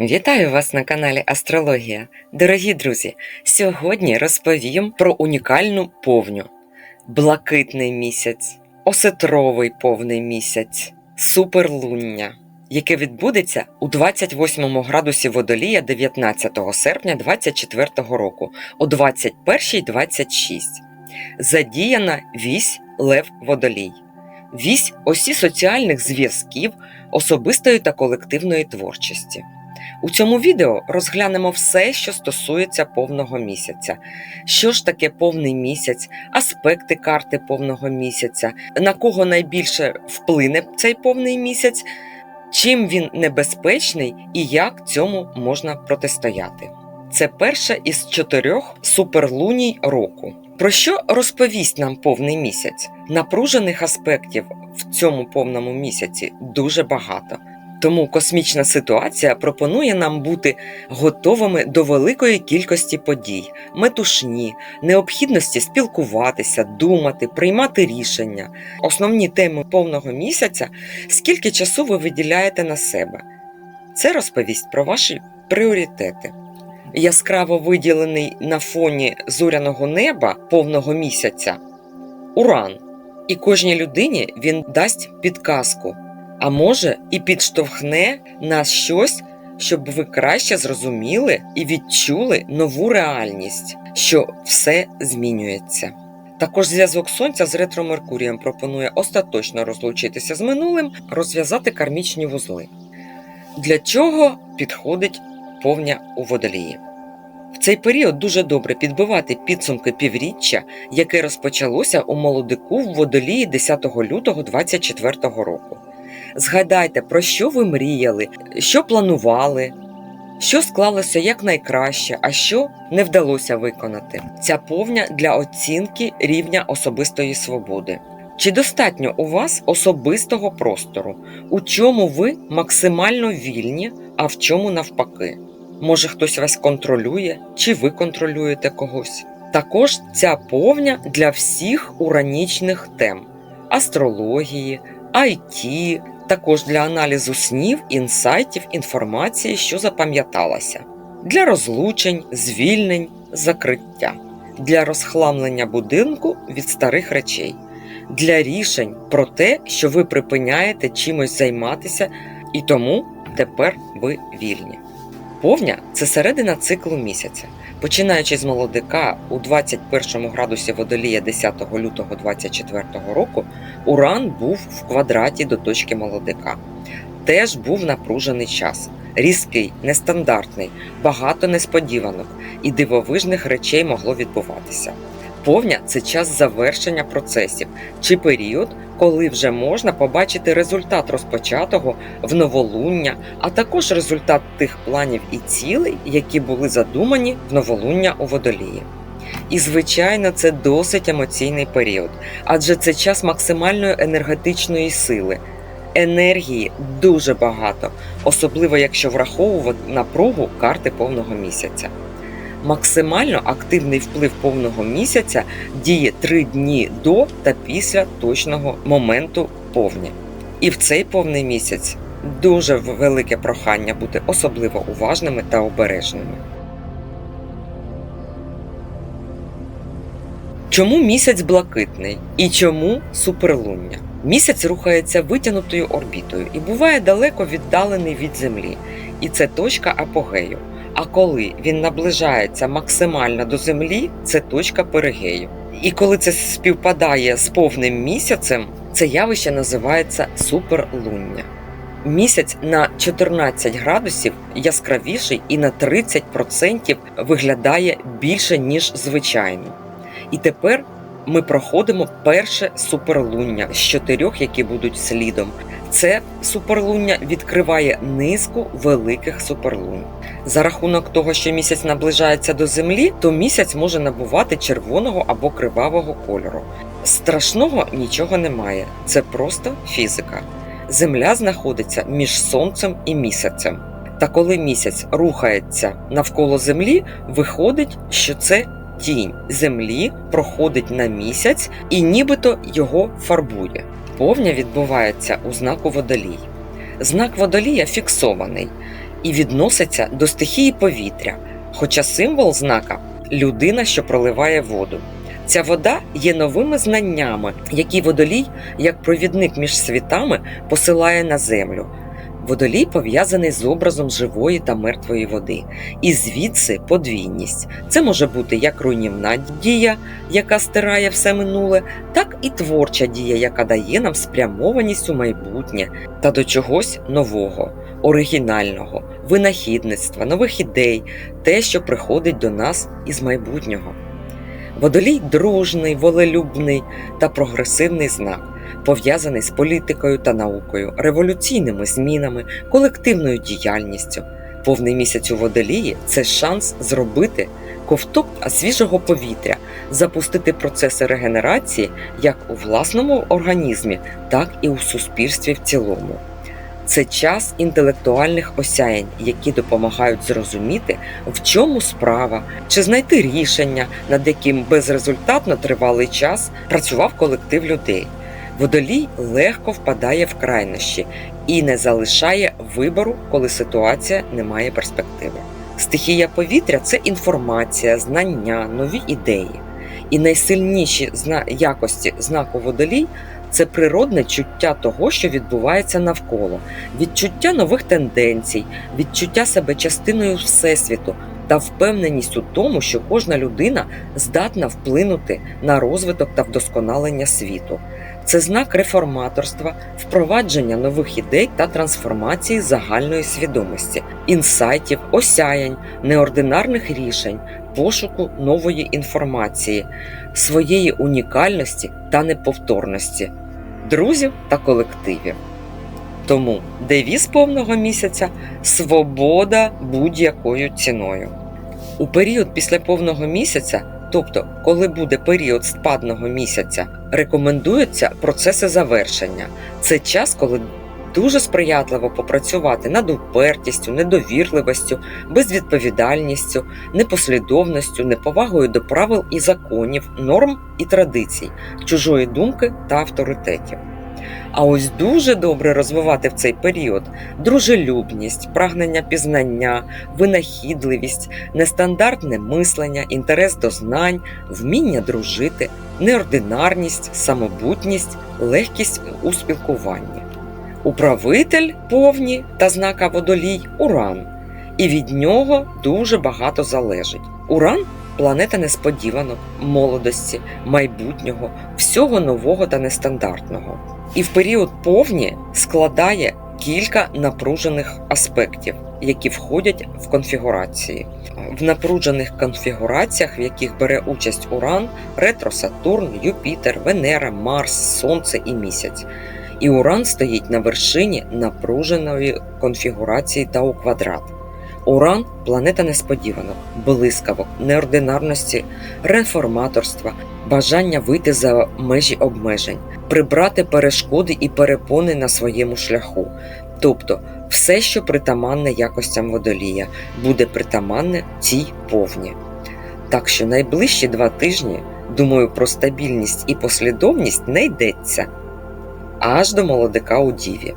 Вітаю вас на каналі Астрологія. Дорогі друзі! Сьогодні розповім про унікальну повню: блакитний місяць, осетровий повний місяць, суперлуння, яке відбудеться у 28 градусі водолія 19 серпня 2024 року о 21.26. Задіяна вісь Лев Водолій. Вісь осі соціальних зв'язків, особистої та колективної творчості. У цьому відео розглянемо все, що стосується повного місяця. Що ж таке повний місяць, аспекти карти повного місяця, на кого найбільше вплине цей повний місяць, чим він небезпечний і як цьому можна протистояти. Це перша із чотирьох суперлуній року. Про що розповість нам повний місяць? Напружених аспектів в цьому повному місяці дуже багато. Тому космічна ситуація пропонує нам бути готовими до великої кількості подій, метушні, необхідності спілкуватися, думати, приймати рішення. Основні теми повного місяця скільки часу ви виділяєте на себе. Це розповість про ваші пріоритети. Яскраво виділений на фоні зоряного неба повного місяця уран. І кожній людині він дасть підказку а може і підштовхне на щось, щоб ви краще зрозуміли і відчули нову реальність, що все змінюється. Також зв'язок Сонця з ретро Меркурієм пропонує остаточно розлучитися з минулим, розв'язати кармічні вузли. Для чого підходить повня у водолії? В цей період дуже добре підбивати підсумки півріччя, яке розпочалося у молодику в водолії 10 лютого 2024 року. Згадайте, про що ви мріяли, що планували, що склалося якнайкраще, а що не вдалося виконати. Ця повня для оцінки рівня особистої свободи. Чи достатньо у вас особистого простору, у чому ви максимально вільні, а в чому навпаки? Може хтось вас контролює, чи ви контролюєте когось? Також ця повня для всіх уранічних тем астрології, IT, також для аналізу снів, інсайтів, інформації, що запам'яталася, для розлучень, звільнень, закриття, для розхламлення будинку від старих речей, для рішень про те, що ви припиняєте чимось займатися, і тому тепер ви вільні. Повня це середина циклу місяця. Починаючи з молодика у 21 градусі водолія 10 лютого 24 року, Уран був в квадраті до точки молодика. Теж був напружений час, різкий, нестандартний, багато несподіванок і дивовижних речей могло відбуватися. Повня це час завершення процесів чи період, коли вже можна побачити результат розпочатого в новолуння, а також результат тих планів і цілей, які були задумані в новолуння у водолії. І, звичайно, це досить емоційний період, адже це час максимальної енергетичної сили. Енергії дуже багато, особливо якщо враховувати напругу карти повного місяця. Максимально активний вплив повного місяця діє три дні до та після точного моменту повні. І в цей повний місяць дуже велике прохання бути особливо уважними та обережними. Чому місяць блакитний і чому суперлуння? Місяць рухається витягнутою орбітою і буває далеко віддалений від Землі, і це точка апогею. А коли він наближається максимально до Землі, це точка перигею. І коли це співпадає з повним місяцем, це явище називається суперлуння. Місяць на 14 градусів яскравіший і на 30% виглядає більше, ніж звичайно. І тепер ми проходимо перше суперлуння з чотирьох, які будуть слідом. Це суперлуння відкриває низку великих суперлунь. За рахунок того, що місяць наближається до землі, то місяць може набувати червоного або кривавого кольору. Страшного нічого немає, це просто фізика. Земля знаходиться між сонцем і місяцем. Та коли місяць рухається навколо землі, виходить, що це тінь землі проходить на місяць і нібито його фарбує. Повня відбувається у знаку водолій. Знак водолія фіксований, і відноситься до стихії повітря, хоча символ знака людина, що проливає воду. Ця вода є новими знаннями, які водолій, як провідник між світами, посилає на землю. Водолій пов'язаний з образом живої та мертвої води, і звідси подвійність. Це може бути як руйнівна дія, яка стирає все минуле, так і творча дія, яка дає нам спрямованість у майбутнє та до чогось нового, оригінального, винахідництва, нових ідей, те, що приходить до нас із майбутнього. Водолій дружний, волелюбний та прогресивний знак, пов'язаний з політикою та наукою, революційними змінами, колективною діяльністю. Повний місяць у водолії це шанс зробити ковток свіжого повітря, запустити процеси регенерації як у власному організмі, так і у суспільстві в цілому. Це час інтелектуальних осяянь, які допомагають зрозуміти, в чому справа, чи знайти рішення, над яким безрезультатно тривалий час працював колектив людей. Водолій легко впадає в крайнощі і не залишає вибору, коли ситуація не має перспективи. Стихія повітря це інформація, знання, нові ідеї. І найсильніші якості знаку водолій це природне чуття того, що відбувається навколо, відчуття нових тенденцій, відчуття себе частиною всесвіту та впевненість у тому, що кожна людина здатна вплинути на розвиток та вдосконалення світу. Це знак реформаторства, впровадження нових ідей та трансформації загальної свідомості, інсайтів, осяянь, неординарних рішень, пошуку нової інформації, своєї унікальності та неповторності, друзів та колективів. Тому девіз повного місяця свобода будь-якою ціною. У період після повного місяця, тобто коли буде період спадного місяця, рекомендуються процеси завершення. Це час, коли дуже сприятливо попрацювати над упертістю, недовірливістю, безвідповідальністю, непослідовністю, неповагою до правил і законів, норм і традицій, чужої думки та авторитетів. А ось дуже добре розвивати в цей період дружелюбність, прагнення пізнання, винахідливість, нестандартне мислення, інтерес до знань, вміння дружити, неординарність, самобутність, легкість у спілкуванні. Управитель повні та знака водолій Уран, і від нього дуже багато залежить. Уран планета несподіванок, молодості, майбутнього, всього нового та нестандартного. І в період повні складає кілька напружених аспектів, які входять в конфігурації. В напружених конфігураціях, в яких бере участь Уран, ретро Сатурн, Юпітер, Венера, Марс, Сонце і місяць. І Уран стоїть на вершині напруженої конфігурації Тау квадрат. Уран планета несподіванок, блискавок, неординарності, реформаторства, бажання вийти за межі обмежень, прибрати перешкоди і перепони на своєму шляху. Тобто, все, що притаманне якостям водолія, буде притаманне цій повні. Так що найближчі два тижні, думаю, про стабільність і послідовність не йдеться аж до молодика у діві.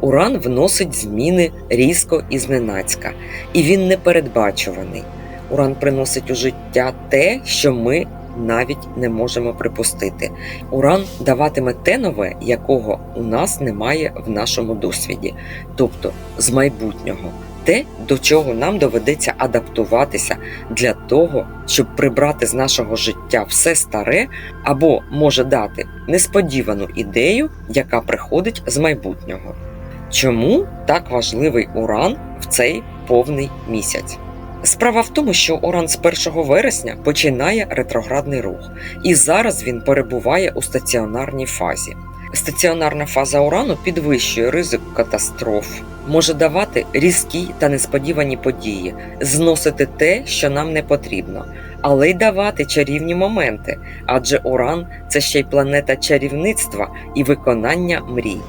Уран вносить зміни різко і зненацька, і він непередбачуваний. Уран приносить у життя те, що ми навіть не можемо припустити. Уран даватиме те нове, якого у нас немає в нашому досвіді, тобто з майбутнього, те, до чого нам доведеться адаптуватися для того, щоб прибрати з нашого життя все старе, або може дати несподівану ідею, яка приходить з майбутнього. Чому так важливий уран в цей повний місяць? Справа в тому, що Уран з 1 вересня починає ретроградний рух, і зараз він перебуває у стаціонарній фазі. Стаціонарна фаза урану підвищує ризик катастроф, може давати різкі та несподівані події, зносити те, що нам не потрібно, але й давати чарівні моменти, адже Уран це ще й планета чарівництва і виконання мрій.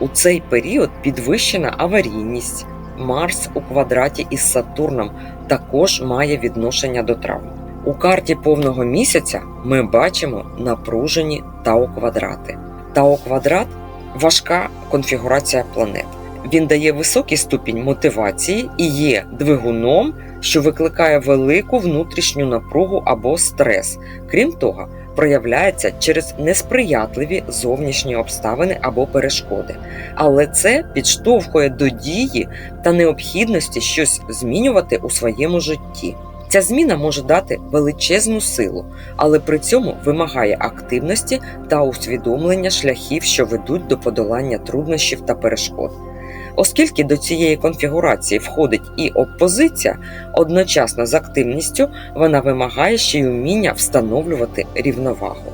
У цей період підвищена аварійність. Марс у квадраті із Сатурном також має відношення до травм. У карті повного місяця ми бачимо напружені тау квадрати. Тау квадрат важка конфігурація планет. Він дає високий ступінь мотивації і є двигуном, що викликає велику внутрішню напругу або стрес. Крім того, проявляється через несприятливі зовнішні обставини або перешкоди. Але це підштовхує до дії та необхідності щось змінювати у своєму житті. Ця зміна може дати величезну силу, але при цьому вимагає активності та усвідомлення шляхів, що ведуть до подолання труднощів та перешкод. Оскільки до цієї конфігурації входить і опозиція, одночасно з активністю вона вимагає ще й уміння встановлювати рівновагу.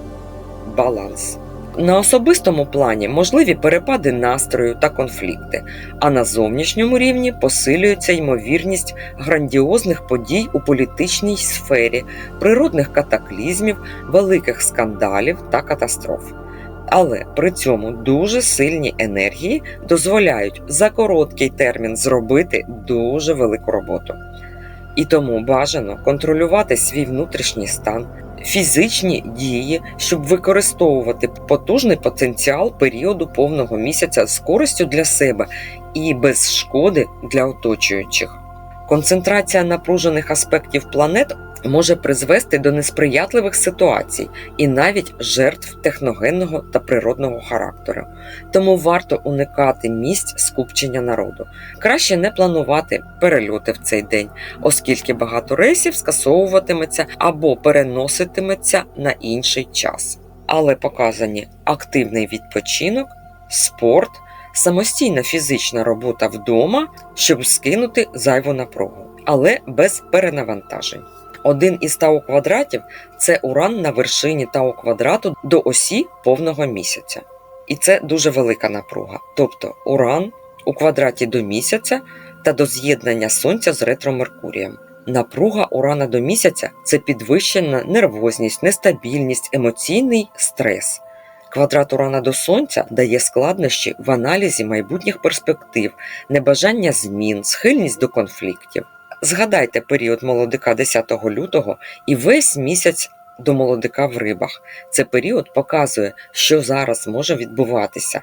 Баланс. На особистому плані можливі перепади настрою та конфлікти, а на зовнішньому рівні посилюється ймовірність грандіозних подій у політичній сфері, природних катаклізмів, великих скандалів та катастроф. Але при цьому дуже сильні енергії дозволяють за короткий термін зробити дуже велику роботу. І тому бажано контролювати свій внутрішній стан, фізичні дії, щоб використовувати потужний потенціал періоду повного місяця з користю для себе і без шкоди для оточуючих. Концентрація напружених аспектів планет може призвести до несприятливих ситуацій і навіть жертв техногенного та природного характеру. Тому варто уникати місць скупчення народу. Краще не планувати перельоти в цей день, оскільки багато рейсів скасовуватиметься або переноситиметься на інший час. Але показані активний відпочинок, спорт, самостійна фізична робота вдома, щоб скинути зайву напругу, але без перенавантажень. Один із тау квадратів це уран на вершині тау квадрату до осі повного місяця. І це дуже велика напруга. Тобто уран у квадраті до місяця та до з'єднання Сонця з ретро Меркурієм. Напруга урана до місяця це підвищена нервозність, нестабільність, емоційний стрес. Квадрат урана до сонця дає складнощі в аналізі майбутніх перспектив, небажання змін, схильність до конфліктів. Згадайте період молодика 10 лютого і весь місяць до молодика в рибах. Це період показує, що зараз може відбуватися.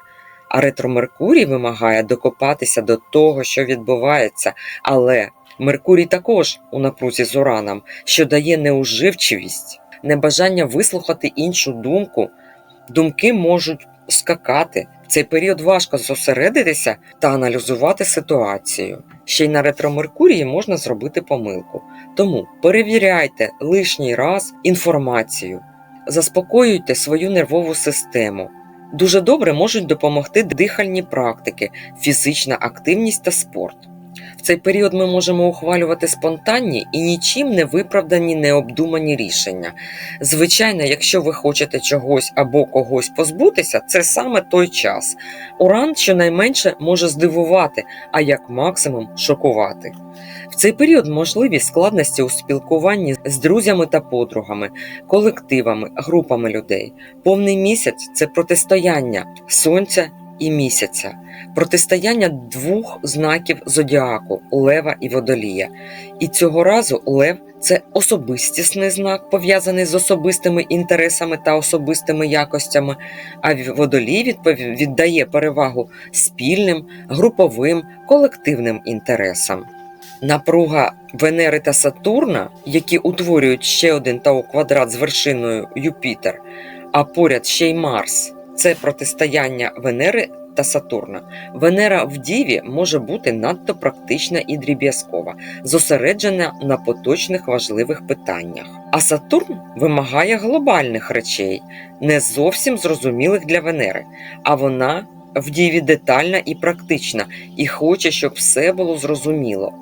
А ретро-Меркурій вимагає докопатися до того, що відбувається, але Меркурій також у напрузі з ураном, що дає неуживчивість, небажання вислухати іншу думку. Думки можуть скакати. В цей період важко зосередитися та аналізувати ситуацію. Ще й на ретро-Меркурії можна зробити помилку. Тому перевіряйте лишній раз інформацію, заспокоюйте свою нервову систему. Дуже добре можуть допомогти дихальні практики, фізична активність та спорт. В цей період ми можемо ухвалювати спонтанні і нічим не виправдані необдумані рішення. Звичайно, якщо ви хочете чогось або когось позбутися, це саме той час. Уран щонайменше може здивувати, а як максимум шокувати. В цей період можливі складності у спілкуванні з друзями та подругами, колективами, групами людей. Повний місяць це протистояння сонця і місяця, протистояння двох знаків зодіаку лева і водолія. І цього разу лев це особистісний знак, пов'язаний з особистими інтересами та особистими якостями, а водолій віддає перевагу спільним, груповим, колективним інтересам. Напруга Венери та Сатурна, які утворюють ще один тау квадрат з вершиною Юпітер, а поряд ще й Марс це протистояння Венери та Сатурна. Венера в Діві може бути надто практична і дріб'язкова, зосереджена на поточних важливих питаннях. А Сатурн вимагає глобальних речей, не зовсім зрозумілих для Венери, а вона в Діві детальна і практична, і хоче, щоб все було зрозуміло.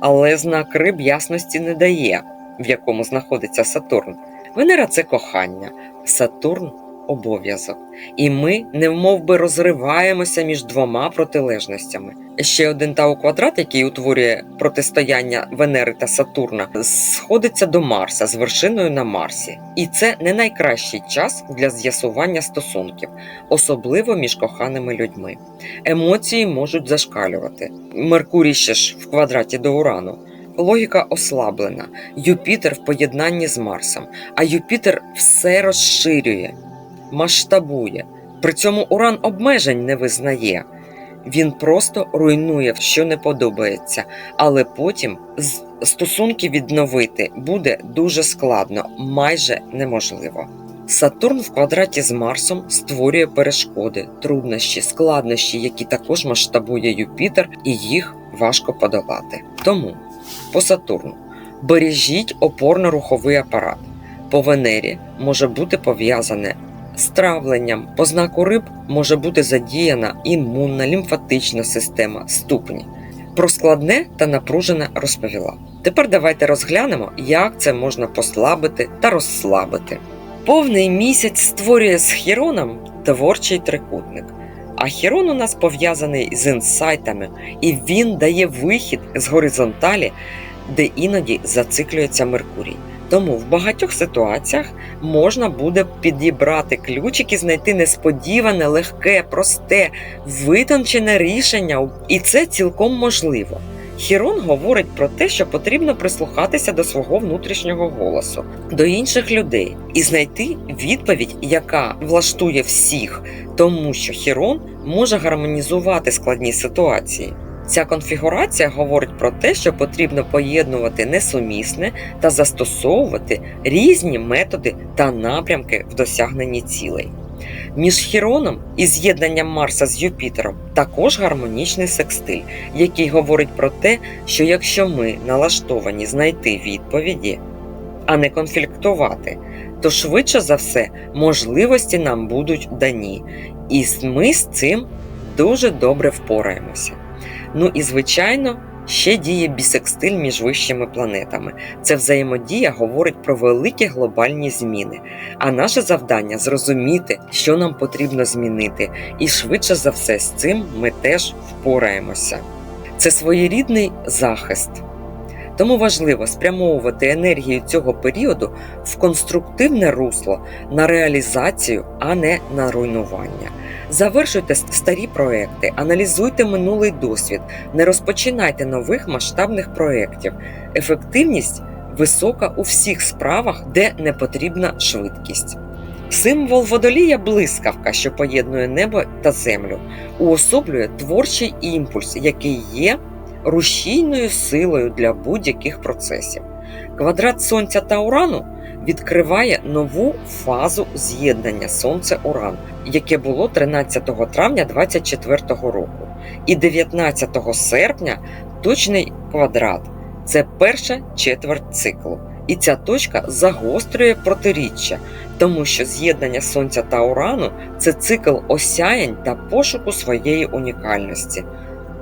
Але знак риб ясності не дає, в якому знаходиться Сатурн. Венера це кохання, Сатурн обов'язок. І ми невмов би розриваємося між двома протилежностями. Ще один тау квадрат, який утворює протистояння Венери та Сатурна, сходиться до Марса з вершиною на Марсі. І це не найкращий час для з'ясування стосунків, особливо між коханими людьми. Емоції можуть зашкалювати. Меркурій ще ж в квадраті до Урану. Логіка ослаблена. Юпітер в поєднанні з Марсом, а Юпітер все розширює, масштабує. При цьому Уран обмежень не визнає. Він просто руйнує, що не подобається, але потім стосунки відновити буде дуже складно, майже неможливо. Сатурн в квадраті з Марсом створює перешкоди, труднощі, складнощі, які також масштабує Юпітер, і їх важко подолати. Тому по Сатурну бережіть опорно-руховий апарат. По Венері може бути пов'язане з травленням. По знаку риб може бути задіяна імунна, лімфатична система, ступні. Про складне та напружене розповіла. Тепер давайте розглянемо, як це можна послабити та розслабити. Повний місяць створює з Хіроном творчий трикутник. А Хірон у нас пов'язаний з інсайтами, і він дає вихід з горизонталі, де іноді зациклюється Меркурій. Тому в багатьох ситуаціях можна буде підібрати ключик і знайти несподіване, легке, просте, витончене рішення, і це цілком можливо. Хірон говорить про те, що потрібно прислухатися до свого внутрішнього голосу, до інших людей і знайти відповідь, яка влаштує всіх, тому що Хірон може гармонізувати складні ситуації. Ця конфігурація говорить про те, що потрібно поєднувати несумісне та застосовувати різні методи та напрямки в досягненні цілей. Між Хіроном і з'єднанням Марса з Юпітером також гармонічний секстиль, який говорить про те, що якщо ми налаштовані знайти відповіді, а не конфліктувати, то швидше за все можливості нам будуть дані, і ми з цим дуже добре впораємося. Ну і звичайно, ще діє бісекстиль між вищими планетами. Це взаємодія говорить про великі глобальні зміни. А наше завдання зрозуміти, що нам потрібно змінити, і швидше за все з цим ми теж впораємося. Це своєрідний захист. Тому важливо спрямовувати енергію цього періоду в конструктивне русло на реалізацію, а не на руйнування. Завершуйте старі проекти, аналізуйте минулий досвід, не розпочинайте нових масштабних проєктів. Ефективність висока у всіх справах, де не потрібна швидкість. Символ водолія блискавка, що поєднує небо та землю, уособлює творчий імпульс, який є рушійною силою для будь-яких процесів. Квадрат Сонця та Урану відкриває нову фазу з'єднання Сонце-Уран, яке було 13 травня 2024 року, і 19 серпня точний квадрат це перша четверть циклу. І ця точка загострює протиріччя, тому що з'єднання Сонця та Урану це цикл осяянь та пошуку своєї унікальності.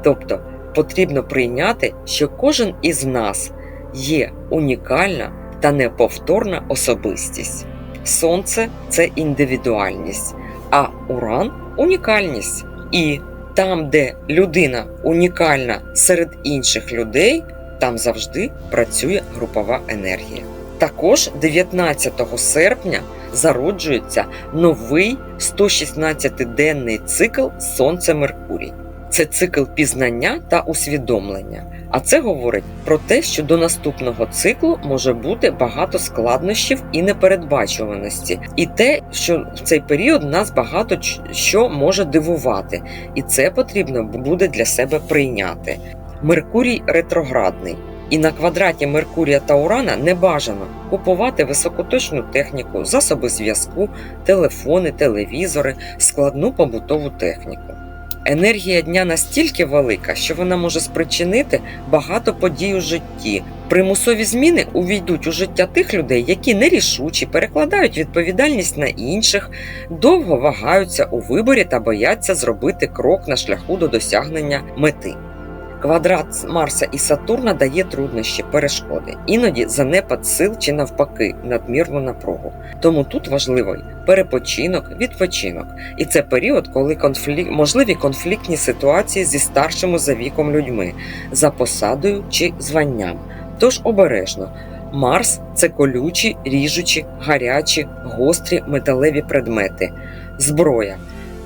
Тобто потрібно прийняти, що кожен із нас є унікальна та неповторна особистість. Сонце це індивідуальність, а Уран унікальність. І там, де людина унікальна серед інших людей, там завжди працює групова енергія. Також 19 серпня зароджується новий 116-денний цикл Сонце-Меркурій. Це цикл пізнання та усвідомлення. А це говорить про те, що до наступного циклу може бути багато складнощів і непередбачуваності, і те, що в цей період нас багато що може дивувати, і це потрібно буде для себе прийняти. Меркурій ретроградний. І на квадраті Меркурія та Урана не бажано купувати високоточну техніку, засоби зв'язку, телефони, телевізори, складну побутову техніку. Енергія дня настільки велика, що вона може спричинити багато подій у житті. Примусові зміни увійдуть у життя тих людей, які нерішучі, перекладають відповідальність на інших, довго вагаються у виборі та бояться зробити крок на шляху до досягнення мети. Квадрат Марса і Сатурна дає труднощі, перешкоди, іноді занепад сил чи навпаки надмірну напругу. Тому тут важливий перепочинок, відпочинок. І це період, коли конфлік... можливі конфліктні ситуації зі старшими за віком людьми, за посадою чи званням. Тож обережно. Марс це колючі, ріжучі, гарячі, гострі металеві предмети, зброя,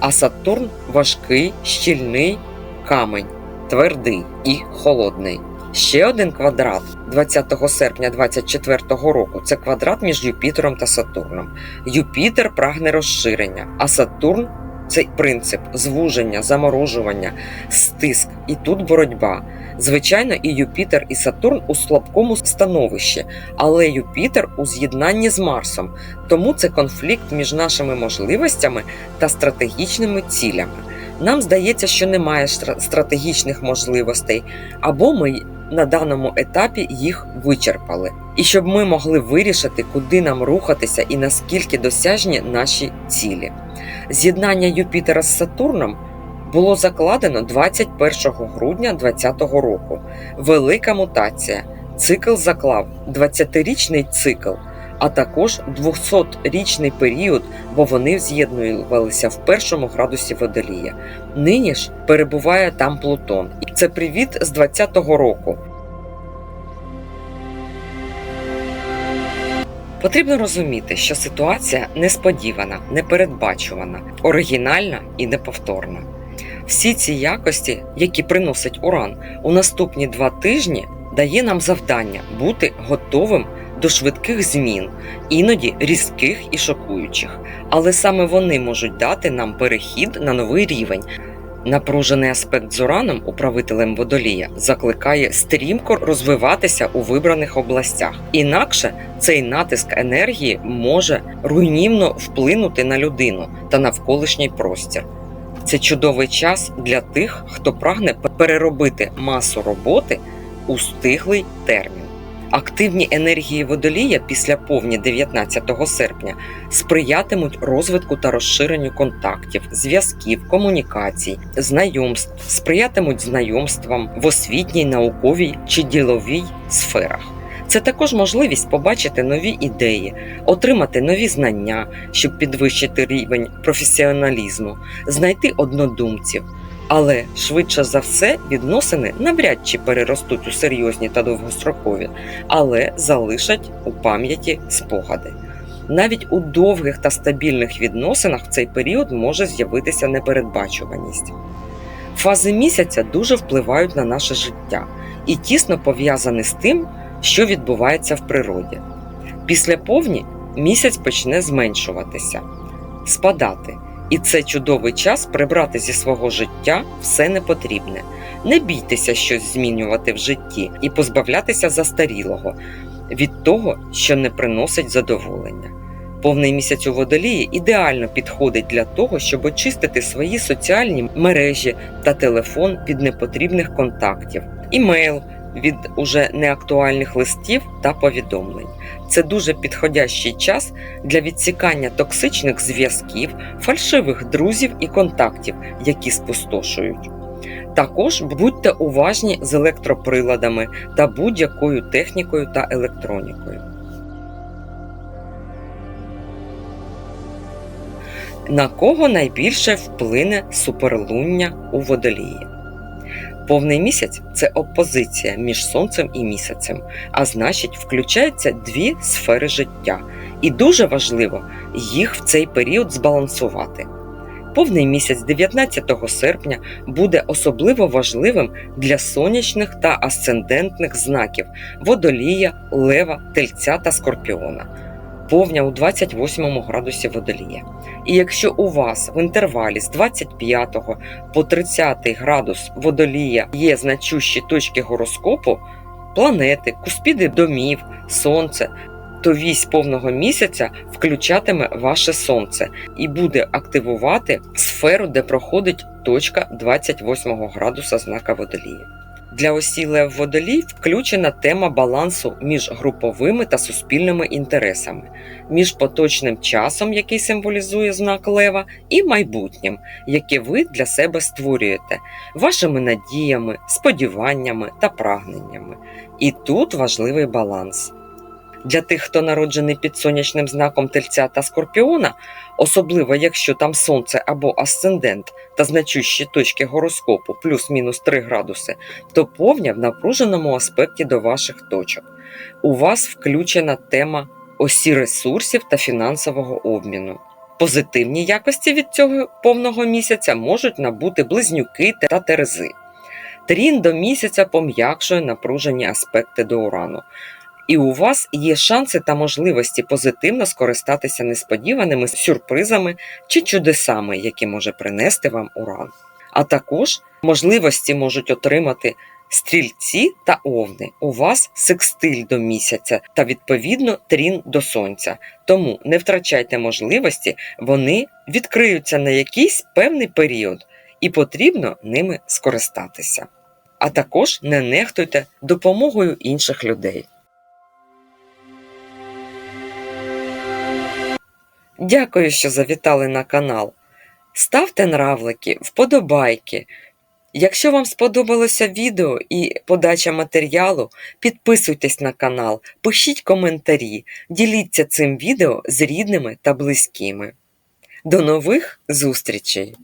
а Сатурн важкий, щільний камень твердий і холодний. Ще один квадрат 20 серпня 2024 року це квадрат між Юпітером та Сатурном. Юпітер прагне розширення, а Сатурн Цей принцип звуження, заморожування, стиск і тут боротьба. Звичайно, і Юпітер, і Сатурн у слабкому становищі, але Юпітер у з'єднанні з Марсом, тому це конфлікт між нашими можливостями та стратегічними цілями. Нам здається, що немає стратегічних можливостей, або ми на даному етапі їх вичерпали. І щоб ми могли вирішити, куди нам рухатися і наскільки досяжні наші цілі. З'єднання Юпітера з Сатурном було закладено 21 грудня 2020 року. Велика мутація. Цикл заклав 20-річний цикл, а також 200-річний період, бо вони з'єднувалися в першому градусі водолія. Нині ж перебуває там Плутон. І це привіт з 20-го року. Потрібно розуміти, що ситуація несподівана, непередбачувана, оригінальна і неповторна. Всі ці якості, які приносить уран, у наступні два тижні дає нам завдання бути готовим до швидких змін, іноді різких і шокуючих. Але саме вони можуть дати нам перехід на новий рівень. Напружений аспект з ураном, управителем водолія, закликає стрімко розвиватися у вибраних областях. Інакше цей натиск енергії може руйнівно вплинути на людину та навколишній простір. Це чудовий час для тих, хто прагне переробити масу роботи у стиглий термін. Активні енергії водолія після повні 19 серпня сприятимуть розвитку та розширенню контактів, зв'язків, комунікацій, знайомств, сприятимуть знайомствам в освітній, науковій чи діловій сферах. Це також можливість побачити нові ідеї, отримати нові знання, щоб підвищити рівень професіоналізму, знайти однодумців. Але швидше за все відносини навряд чи переростуть у серйозні та довгострокові, але залишать у пам'яті спогади. Навіть у довгих та стабільних відносинах в цей період може з'явитися непередбачуваність. Фази місяця дуже впливають на наше життя і тісно пов'язані з тим, що відбувається в природі. Після повні місяць почне зменшуватися, спадати. І це чудовий час прибрати зі свого життя все непотрібне. Не бійтеся щось змінювати в житті і позбавлятися застарілого від того, що не приносить задоволення. Повний місяць у водолії ідеально підходить для того, щоб очистити свої соціальні мережі та телефон від непотрібних контактів, імейл від уже неактуальних листів та повідомлень. Це дуже підходящий час для відсікання токсичних зв'язків, фальшивих друзів і контактів, які спустошують. Також будьте уважні з електроприладами та будь-якою технікою та електронікою. На кого найбільше вплине суперлуння у водолії? Повний місяць це опозиція між сонцем і місяцем, а значить, включаються дві сфери життя, і дуже важливо їх в цей період збалансувати. Повний місяць 19 серпня буде особливо важливим для сонячних та асцендентних знаків водолія, лева, тельця та скорпіона. Повня у 28 градусі водолія. І якщо у вас в інтервалі з 25 по 30 градус водолія є значущі точки гороскопу, планети, куспіди домів, сонце, то вісь повного місяця включатиме ваше сонце і буде активувати сферу, де проходить точка 28 градуса знака водолія. Для осіле водолій включена тема балансу між груповими та суспільними інтересами, між поточним часом, який символізує знак лева, і майбутнім, яке ви для себе створюєте, вашими надіями, сподіваннями та прагненнями. І тут важливий баланс. Для тих, хто народжений під сонячним знаком тельця та скорпіона, особливо якщо там сонце або асцендент та значущі точки гороскопу плюс-мінус 3 градуси, то повня в напруженому аспекті до ваших точок. У вас включена тема осі ресурсів та фінансового обміну. Позитивні якості від цього повного місяця можуть набути близнюки та терези. Трін до місяця пом'якшує напружені аспекти до урану. І у вас є шанси та можливості позитивно скористатися несподіваними сюрпризами чи чудесами, які може принести вам уран. А також можливості можуть отримати стрільці та овни. У вас секстиль до місяця та відповідно трін до сонця. Тому не втрачайте можливості, вони відкриються на якийсь певний період, і потрібно ними скористатися. А також не нехтуйте допомогою інших людей. Дякую, що завітали на канал. Ставте нравлики, вподобайки. Якщо вам сподобалося відео і подача матеріалу, підписуйтесь на канал, пишіть коментарі, діліться цим відео з рідними та близькими. До нових зустрічей!